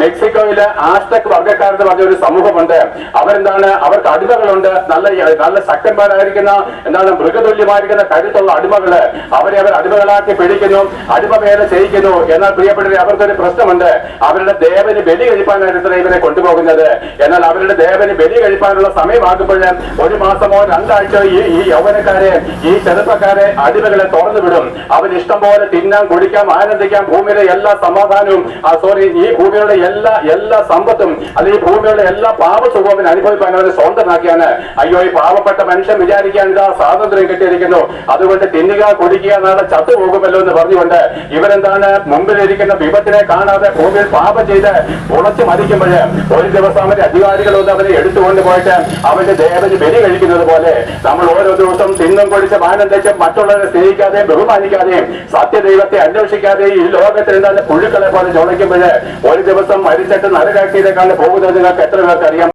മെക്സിക്കോയിലെ ആസ്റ്റക് വർഗക്കാരെന്ന് പറഞ്ഞ ഒരു സമൂഹമുണ്ട്. അവരെന്താണ്? അവർക്ക് അടിമകളുണ്ട്. നല്ല നല്ല ശക്തന്മാരായിരിക്കുന്ന എന്താണ് മൃഗതുല്യമായിരിക്കുന്ന കരുത്തുള്ള അടിമകൾ അവരെ അവർ അടിമകളാക്കി പിടിക്കുന്നു അടിമ വേല ചെയ്യിക്കുന്നു. എന്നാൽ പ്രിയപ്പെട്ടവരെ അവർക്കൊരു പ്രശ്നമുണ്ട്. അവരുടെ ദേവന് ബലി കഴിപ്പാനായിട്ട് ഇവരെ കൊണ്ടുപോകുന്നത്. എന്നാൽ അവരുടെ ദേവന് ബലി കഴിപ്പാനുള്ള സമയമാകുമ്പോൾ ഒരു മാസമോ രണ്ടാഴ്ചയോ ഈ ഈ യൗവനക്കാരെ ഈ ചെറുപ്പക്കാരെ അടിമകളെ തുറന്നു വിടും അവരിഷ്ടം പോലെ തിന്നാം കുടിക്കാം ആനന്ദിക്കാം ഭൂമിയിലെ എല്ലാ സമാധാനവും സോറി ഈ ഭൂമിയുടെ എല്ലാ എല്ലാ സമ്പത്തും അല്ലെങ്കിൽ ഭൂമിയുടെ എല്ലാ പാപ സ്വഭാവം അനുഭവിക്കാൻ അവരെ സ്വന്തമാക്കിയാണ്. അയ്യോ ഈ പാവപ്പെട്ട മനുഷ്യൻ വിചാരിക്കാൻ ഇതാ സ്വാതന്ത്ര്യം കിട്ടിയിരിക്കുന്നു. അതുകൊണ്ട് തിന്നുക കുടിക്കുക നാളെ ചത്തു ചത്തുപോകുമല്ലോ എന്ന് പറഞ്ഞുകൊണ്ട് ഇവരെന്താണ് മുമ്പിലിരിക്കുന്ന വിപത്തിനെ കാണാതെ ഭൂമിയിൽ പാപം ചെയ്ത് ഉളച്ചു മരിക്കുമ്പോൾ ഒരു ദിവസം അവന്റെ ഒന്ന് അവരെ എടുത്തുകൊണ്ട് പോയിട്ട് അവന്റെ ദേവന് ബലി കഴിക്കുന്നത് പോലെ നമ്മൾ ഓരോ ദിവസം തിന്നും കുടിച്ച് തെച്ച് മറ്റുള്ളവരെ സ്നേഹിക്കാതെയും ബഹുമാനിക്കാതെയും സത്യദൈവത്തെ അന്വേഷിക്കാതെയും ഈ ലോകത്തിൽ എന്താണ് പുഴുക്കളെ പോലെ ചുളയ്ക്കുമ്പോൾ ഒരു ദിവസം മരിച്ചിട്ട് നരകാക്കിയതേക്കാൾ പോകുന്നത്. നിങ്ങൾക്ക് എത്ര പേർക്ക് അറിയാം